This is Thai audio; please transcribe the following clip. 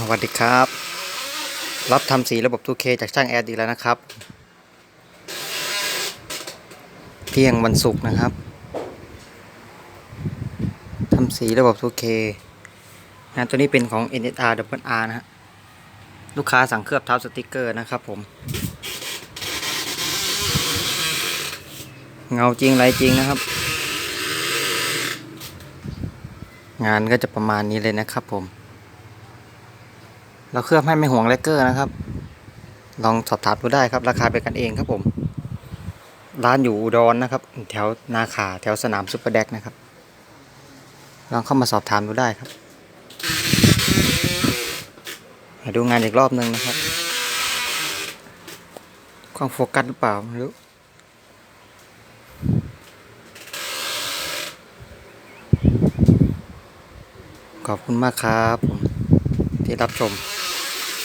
สวัสดีครับ รับทำสีระบบ 2K จากช่างแอดอีกแล้วนะครับ เที่ยงวันศุกร์นะครับทำสีระบบ 2K นะตัวนี้เป็นของ NSR Double R นะฮะลูกค้าสั่งเคลือบเท้าสติกเกอร์นะครับผม เงาจริงไรจริงนะครับ งานก็จะประมาณนี้เลยนะครับผม เราเคลือบให้ไม่ห่วงแลกเกอร์นะครับ ลองสอบถามดูได้ครับ ราคาเป็นกันเองครับผม ร้านอยู่อุดรนะครับ แถวนาขาแถวสนามซุปเปอร์แดกนะครับ ลองเข้ามาสอบถามดูได้ครับมาดูงานอีกรอบหนึ่งนะครับกล้องโฟกัสหรือเปล่าไม่รู้ขอบคุณมากครับผมที่รับชม